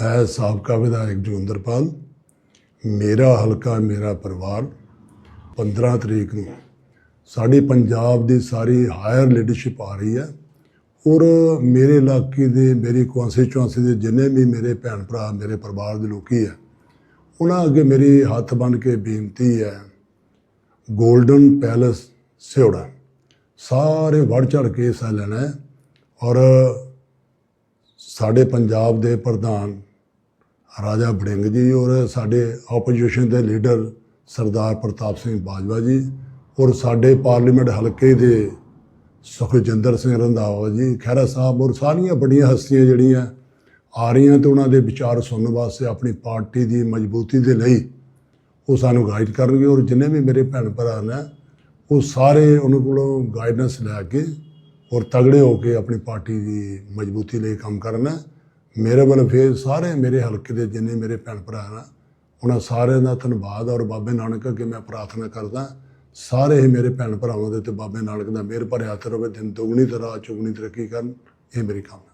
ਮੈਂ ਸਾਬਕਾ ਵਿਧਾਇਕ ਜੋਗਿੰਦਰਪਾਲ। ਮੇਰਾ ਹਲਕਾ, ਮੇਰਾ ਪਰਿਵਾਰ 15 ਤਰੀਕ ਨੂੰ ਸਾਡੀ ਪੰਜਾਬ ਦੀ ਸਾਰੀ ਹਾਇਰ ਲੀਡਰਸ਼ਿਪ ਆ ਰਹੀ ਹੈ। ਔਰ ਮੇਰੇ ਇਲਾਕੇ ਦੇ, ਮੇਰੀ ਕੌਂਸਟੀਚੁਐਂਸੀ ਦੇ ਜਿੰਨੇ ਵੀ ਮੇਰੇ ਭੈਣ ਭਰਾ, ਮੇਰੇ ਪਰਿਵਾਰ ਦੇ ਲੋਕੀ ਹੈ, ਉਹਨਾਂ ਅੱਗੇ ਮੇਰੀ ਹੱਥ ਬੰਨ ਕੇ ਬੇਨਤੀ ਹੈ, ਗੋਲਡਨ ਪੈਲਸ ਸਿਉੜਾ। ਸਾਰੇ ਵੜ ਚੜ ਕੇ ਹਿੱਸਾ ਲੈਣਾ ਹੈ। ਔਰ ਸਾਡੇ ਪੰਜਾਬ ਦੇ ਪ੍ਰਧਾਨ ਰਾਜਾ ਬੜਿੰਗ ਜੀ ਔਰ ਸਾਡੇ ਆਪੋਜੀਸ਼ਨ ਦੇ ਲੀਡਰ ਸਰਦਾਰ ਪ੍ਰਤਾਪ ਸਿੰਘ ਬਾਜਵਾ ਜੀ ਔਰ ਸਾਡੇ ਪਾਰਲੀਮੈਂਟ ਹਲਕੇ ਦੇ ਸੁਖਜਿੰਦਰ ਸਿੰਘ ਰੰਧਾਵਾ ਜੀ, ਖਹਿਰਾ ਸਾਹਿਬ ਔਰ ਸਾਰੀਆਂ ਵੱਡੀਆਂ ਹਸਤੀਆਂ ਜਿਹੜੀਆਂ ਆ ਰਹੀਆਂ ਤੇ ਉਹਨਾਂ ਦੇ ਵਿਚਾਰ ਸੁਣਨ ਵਾਸਤੇ ਆਪਣੀ ਪਾਰਟੀ ਦੀ ਮਜ਼ਬੂਤੀ ਦੇ ਲਈ ਉਹ ਸਾਨੂੰ ਗਾਈਡ ਕਰਨਗੇ ਔਰ ਜਿੰਨੇ ਵੀ ਮੇਰੇ ਭੈਣ ਭਰਾ ਨੇ, ਉਹ ਸਾਰੇ ਉਹਨਾਂ ਕੋਲੋਂ ਗਾਈਡੈਂਸ ਲੈ ਕੇ ਔਰ ਤਗੜੇ ਹੋ ਕੇ ਆਪਣੀ ਪਾਰਟੀ ਦੀ ਮਜ਼ਬੂਤੀ ਲਈ ਕੰਮ ਕਰਨਾ। ਮੇਰੇ ਵੱਲ ਫਿਰ ਸਾਰੇ ਮੇਰੇ ਹਲਕੇ ਦੇ ਜਿੰਨੇ ਮੇਰੇ ਭੈਣ ਭਰਾ ਨੇ, ਉਹਨਾਂ ਸਾਰਿਆਂ ਦਾ ਧੰਨਵਾਦ ਔਰ ਬਾਬੇ ਨਾਨਕ ਅੱਗੇ ਮੈਂ ਪ੍ਰਾਰਥਨਾ ਕਰਦਾ, ਸਾਰੇ ਹੀ ਮੇਰੇ ਭੈਣ ਭਰਾਵਾਂ ਦੇ ਤੇ ਬਾਬੇ ਨਾਨਕ ਦਾ ਮਿਹਰ ਭਰਿਆ ਹੱਥ ਰਵੇ, ਦਿਨ ਦੁਗਣੀ ਤੇ ਰਾਤ ਚੁਗਣੀ ਤਰੱਕੀ ਕਰਨ, ਇਹ ਮੇਰੀ ਕਾਮਨਾ